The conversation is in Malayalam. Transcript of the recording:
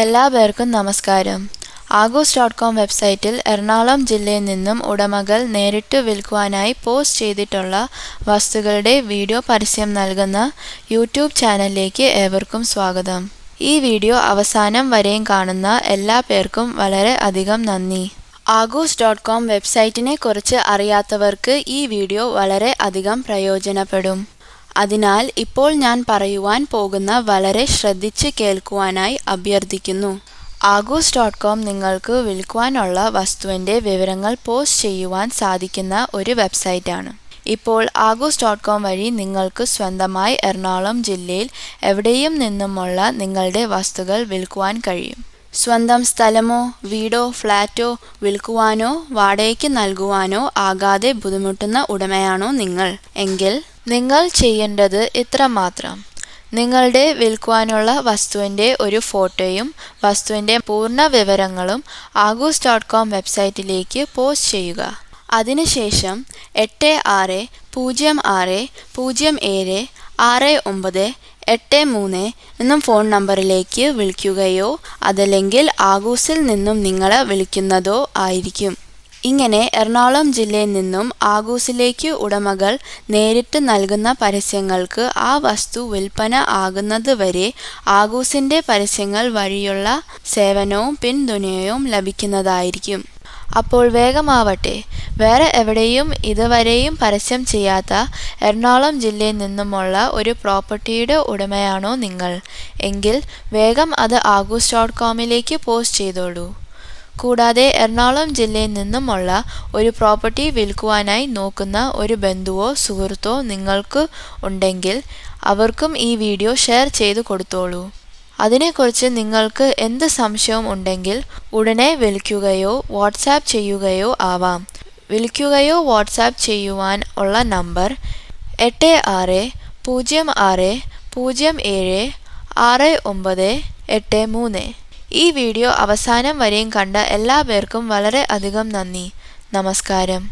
എല്ലാ പേർക്കും നമസ്കാരം. ആഗോസ് ഡോട്ട് കോം വെബ്സൈറ്റിൽ എറണാകുളം ജില്ലയിൽ നിന്നും ഉടമകൾ നേരിട്ട് വിൽക്കുവാനായി പോസ്റ്റ് ചെയ്തിട്ടുള്ള വസ്തുക്കളുടെ വീഡിയോ പരസ്യം നൽകുന്ന യൂട്യൂബ് ചാനലിലേക്ക് ഏവർക്കും സ്വാഗതം. ഈ വീഡിയോ അവസാനം വരെയും കാണുന്ന എല്ലാ പേർക്കും വളരെ അധികം നന്ദി. ആഗോസ് ഡോട്ട് കോം വെബ്സൈറ്റിനെ കുറിച്ച് അറിയാത്തവർക്ക് ഈ വീഡിയോ വളരെ അധികം പ്രയോജനപ്പെടും. അതിനാൽ ഇപ്പോൾ ഞാൻ പറയുവാൻ പോകുന്ന വളരെ ശ്രദ്ധിച്ച് കേൾക്കുവാനായി അഭ്യർത്ഥിക്കുന്നു. ആഗോസ് ഡോട്ട് കോം നിങ്ങൾക്ക് വിൽക്കുവാനുള്ള വസ്തുവിന്റെ വിവരങ്ങൾ പോസ്റ്റ് ചെയ്യുവാൻ സാധിക്കുന്ന ഒരു വെബ്സൈറ്റാണ്. ഇപ്പോൾ ആഗോസ് ഡോട്ട് കോം വഴി നിങ്ങൾക്ക് സ്വന്തമായി എറണാകുളം ജില്ലയിൽ എവിടെയും നിന്നുമുള്ള നിങ്ങളുടെ വസ്തുക്കൾ വിൽക്കുവാൻ കഴിയും. സ്വന്തം സ്ഥലമോ വീടോ ഫ്ലാറ്റോ വിൽക്കുവാനോ വാടകയ്ക്ക് നൽകുവാനോ ആകാതെ ബുദ്ധിമുട്ടുന്ന ഉടമയാണോ നിങ്ങൾ? എങ്കിൽ നിങ്ങൾ ചെയ്യേണ്ടത് ഇത്രമാത്രം. നിങ്ങളുടെ വിൽക്കുവാനുള്ള വസ്തുവിന്റെ ഒരു ഫോട്ടോയും വസ്തുവിന്റെ പൂർണ വിവരങ്ങളും ആഗൂസ് ഡോട്ട് കോം വെബ്സൈറ്റിലേക്ക് പോസ്റ്റ് ചെയ്യുക. അതിനുശേഷം എട്ട് ആറ് പൂജ്യം ആറ് പൂജ്യം ഏഴ് ആറ് ഒമ്പത് എട്ട് മൂന്ന് എന്നും ഫോൺ നമ്പറിലേക്ക് വിളിക്കുകയോ അതല്ലെങ്കിൽ ആഗൂസിൽ നിന്നും നിങ്ങളെ വിളിക്കുന്നതോ ആയിരിക്കും. ഇങ്ങനെ എറണാകുളം ജില്ലയിൽ നിന്നും ആഗൂസിലേക്ക് ഉടമകൾ നേരിട്ട് നൽകുന്ന പരസ്യങ്ങൾക്ക് ആ വസ്തു വിൽപ്പന ആകുന്നതുവരെ വരെ ആഗൂസിന്റെ പരസ്യങ്ങൾ വഴിയുള്ള സേവനവും പിന്തുണയും ലഭിക്കുന്നതായിരിക്കും. അപ്പോൾ വേഗമാവട്ടെ. വേറെ എവിടെയും ഇതുവരെയും പരസ്യം ചെയ്യാത്ത എറണാകുളം ജില്ലയിൽ നിന്നുമുള്ള ഒരു പ്രോപ്പർട്ടിയുടെ ഉടമയാണോ നിങ്ങൾ? എങ്കിൽ വേഗം അത് ആഗൂസ് ഡോട്ട് കോമിലേക്ക് പോസ്റ്റ് ചെയ്തോളൂ. കൂടാതെ എറണാകുളം ജില്ലയിൽ നിന്നുമുള്ള ഒരു പ്രോപ്പർട്ടി വിൽക്കുവാനായി നോക്കുന്ന ഒരു ബന്ധുവോ സുഹൃത്തോ നിങ്ങൾക്ക് ഉണ്ടെങ്കിൽ അവർക്കും ഈ വീഡിയോ ഷെയർ ചെയ്തു കൊടുത്തോളൂ. അതിനെക്കുറിച്ച് നിങ്ങൾക്ക് എന്ത് സംശയവും ഉണ്ടെങ്കിൽ ഉടനെ വിളിക്കുകയോ വാട്സാപ്പ് ചെയ്യുകയോ ആവാം. വിളിക്കുകയോ വാട്സാപ്പ് ചെയ്യുവാൻ ഉള്ള നമ്പർ എട്ട് ആറ് പൂജ്യം ആറ് പൂജ്യം ഏഴ് ആറ് ഒമ്പത് എട്ട് മൂന്ന്. ഈ വീഡിയോ അവസാനം വരെയും കണ്ട എല്ലാ പേർക്കും വളരെ അധികം നന്ദി. നമസ്കാരം.